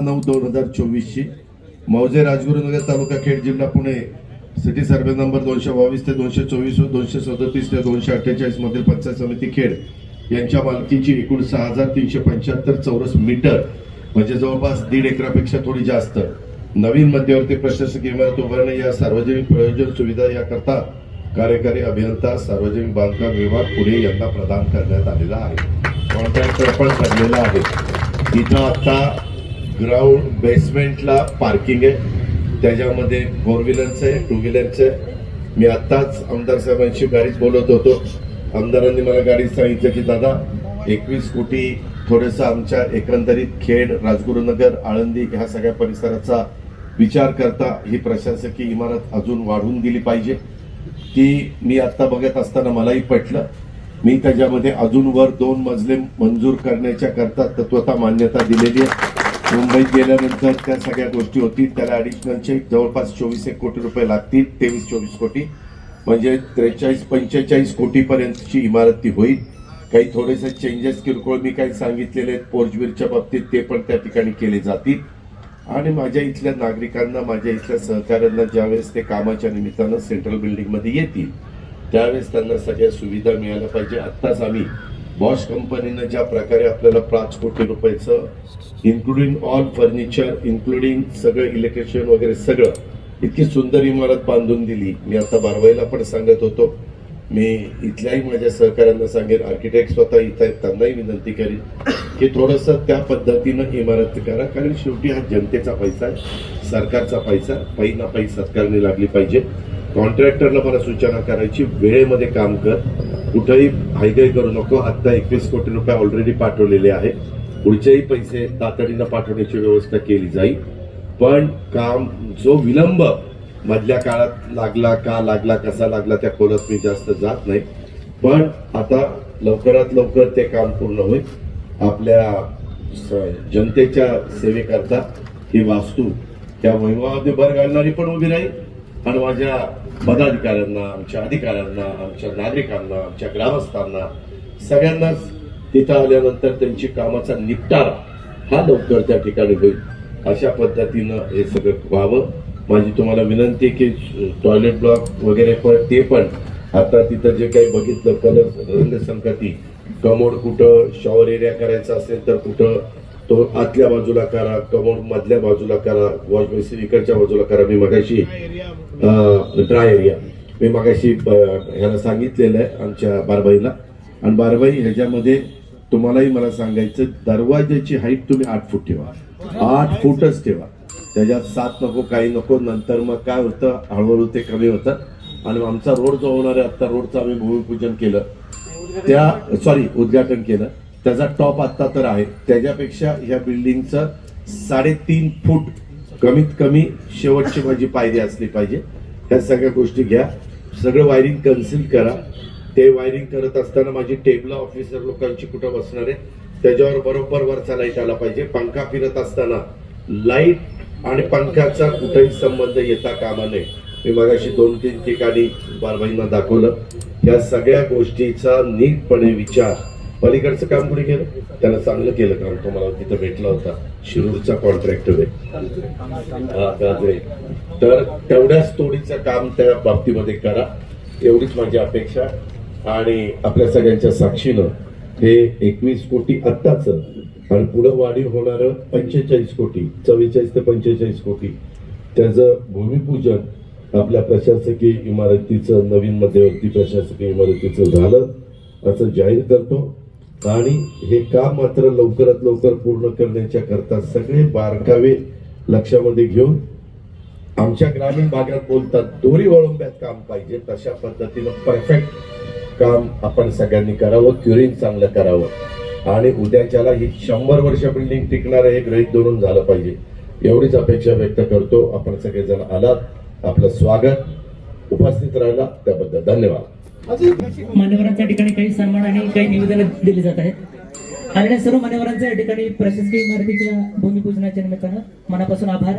नऊ दोन हजार चोवीसची. मौजे राजगुरुनगर तालुका खेड जिल्हा पुणे. सिटी सर्वे नंबर दोनशे बावीस ते दोनशे चोवीस व दोनशे सदतीस ते दोनशे अठ्ठेचाळीस मधील पंचायत समिती खेड यांच्या मालकीची एकूण सहा हजार तीनशे पंच्याहत्तर चौरस मीटर म्हणजे जवळपास दीड एकरापेक्षा थोडी जास्त. नवीन मध्यवर्ती प्रशासकीय इमारत उभारणे या सार्वजनिक प्रयोजन सुविधा याकरता कार्यकारी अभियंता सार्वजनिक बांधकाम विभाग पुणे यांना प्रदान करण्यात आलेला आहे. कॉन्ट्रॅक्टर पण ठरलेला आहे. तिथं आता ग्राउंड बेसमेंटला पार्किंग आहे. त्याच्यामध्ये फोर व्हीलरचं आहे टू व्हीलरचं आहे. मी आत्ताच आमदार साहेबांशी गाडीत बोलत होतो. आमदारांनी मला गाडीत सांगितलं की दादा एकवीस कोटी थोडंसं आमच्या एकंदरीत खेड राजगुरुनगर आळंदी ह्या सगळ्या परिसराचा विचार करता ही प्रशासकीय इमारत अजून वाढवून दिली पाहिजे. ती मी आत्ता बघत असताना मलाही पटलं. मी त्याच्यामध्ये अजून वर दोन मजले मंजूर करण्याच्या करता तत्वता मान्यता दिलेली आहे. मुंबईत गेल्यानंतर त्या सगळ्या गोष्टी होतील. त्याला ॲडिशनलचे जवळपास चोवीस एक कोटी रुपये लागतील तेवीस चोवीस कोटी. म्हणजे त्रेचाळीस पंचेचाळीस कोटीपर्यंतची इमारत ती होईल. काही थोडेसे चेंजेस किरकोळ मी काही सांगितलेले आहेत. पोर्चवीरच्या बाबतीत ते पण त्या ठिकाणी केले जातील. आणि माझ्या इथल्या नागरिकांना माझ्या इथल्या सहकाऱ्यांना ज्यावेळेस ते कामाच्या निमित्तानं सेंट्रल बिल्डिंगमध्ये येतील त्यावेळेस त्यांना सगळ्या सुविधा मिळाल्या पाहिजे. आत्ताच आम्ही बॉश कंपनीनं ज्या प्रकारे आपल्याला पाच कोटी रुपयाचं इन्क्लुडिंग ऑल फर्निचर इन्क्लुडिंग सगळं इलेक्ट्रिशियन वगैरे सगळं इतकी सुंदर इमारत बांधून दिली. मी आता बारवाईला पण सांगत होतो. मी इथल्याही माझ्या सहकाऱ्यांना सांगेन. आर्किटेक्ट स्वतः इथं आहेत त्यांनाही विनंती करीन की थोडंसं त्या पद्धतीनं इमारत करा. कारण शेवटी हा जनतेचा पैसा आहे सरकारचा पैसा पै ना पै सरकारने लागली पाहिजे. कॉन्ट्रॅक्टरला मला सूचना करायची. वेळेमध्ये काम कर. कुठंही हायगाई करू नको. आत्ता एकवीस कोटी रुपये ऑलरेडी पाठवलेले आहे. पुढचेही पैसे तातडीनं पाठवण्याची व्यवस्था केली जाईल. पण काम जो विलंब मधल्या काळात लागला का लागला कसा लागला त्या खोलात मी जास्त जात नाही. पण आता लवकरात लवकर ते काम पूर्ण होईल. आपल्या स- जनतेच्या सेवेकरता ही वास्तू त्या वैभवामध्ये भर घालणारी पण उभी राहील. आणि माझ्या पदाधिकाऱ्यांना आमच्या अधिकाऱ्यांना आमच्या नागरिकांना आमच्या ग्रामस्थांना सगळ्यांनाच तिथं आल्यानंतर त्यांची कामाचा निपटारा हा लवकर त्या ठिकाणी होईल. अशा पद्धतीनं हे सगळं व्हावं. माझी तुम्हाला विनंती की टॉयलेट ब्लॉक वगैरे पण ते पण आता तिथं जे काही बघितलं कलर रंगसंगती कमोड कुठं शॉवर एरिया करायचा असेल तर कुठं तो आतल्या बाजूला करा कमोड मधल्या बाजूला करा वॉश बेसिन इकडच्या बाजूला करा. मी मगाशी ड्राय एरिया मी मगाशी ह्याला सांगितलेलं आहे आमच्या बारबाईला. आणि बारबाई ह्याच्यामध्ये तुम्हालाही मला सांगायचं दरवाज्याची हाईट तुम्ही आठ फूट ठेवा. आठ फूटच ठेवा. त्याच्यात सात नको काही नको नंतर मग काय होतं हळूहळू ते कमी होतं. आणि आमचा रोड जो होणार आहे आता रोडचं आम्ही भूमिपूजन केलं. त्या सॉरी उद्घाटन केलं. त्याचा टॉप आत्ता तर आहे. त्याच्यापेक्षा ह्या बिल्डिंगचं साडेतीन फूट कमीत कमी शेवटची माझी पायरी असली पाहिजे. ह्या सगळ्या गोष्टी घ्या. सगळं वायरिंग कन्सिल करा. ते वायरिंग करत असताना माझी टेबल ऑफिसर लोकांची कुठं बसणार आहे? त्याच्यावर बरोबर वरचा लाइट आला पाहिजे. पंखा फिरत असताना लाइट आणि पंख्याचा कुठेही संबंध येता कामा नये. मी मगाशी दोन तीन ठिकाणी बारबाईंना दाखवलं. या सगळ्या गोष्टीचा नीटपणे विचार पलीकडचं काम कुणी केलं? त्यानं चांगलं केलं काम तुम्हाला तिथं भेटला होता. शिरूरचा कॉन्ट्रॅक्टर आहे तर तेवढ्याच तोडीचं काम त्या बाबतीमध्ये करा. एवढीच माझी अपेक्षा. आणि आपल्या सगळ्यांच्या साक्षीनं हे एकवीस कोटी आत्ताच आणि पुढं वाढीव होणारं पंचेचाळीस कोटी चव्वेचाळीस ते पंचेचाळीस कोटी. त्याचं भूमिपूजन आपल्या प्रशासकीय इमारतीचं नवीन मध्यवर्ती प्रशासकीय इमारतीचं झालं असं जाहीर करतो. आणि हे काम मात्र लवकरात लवकर पूर्ण करण्याच्या करता सगळे बारकावे लक्षामध्ये घेऊन आमच्या ग्रामीण भागात बोलतात दोरी वळंब्यात काम पाहिजे तशा पद्धतीनं परफेक्ट काम आपण सगळ्यांनी करावं क्युरिंग चांगलं करावं. आणि उद्याच्याला ही शंभर वर्ष बिल्डिंग टिकणार हे ग्रहित धरून झालं पाहिजे. एवढीच अपेक्षा व्यक्त करतो. आपण सगळेजण आलात. आपलं स्वागत. उपस्थित राहिला. त्याबद्दल धन्यवाद. मान्यवरांच्या ठिकाणी काही सन्मान आणि काही निवेदन दिली जात आहेत. आलेल्या सर्व मान्यवरांच्या या ठिकाणी प्रशासकीय इमारतीच्या भूमिपूजनाच्या निमित्तानं मनापासून आभार.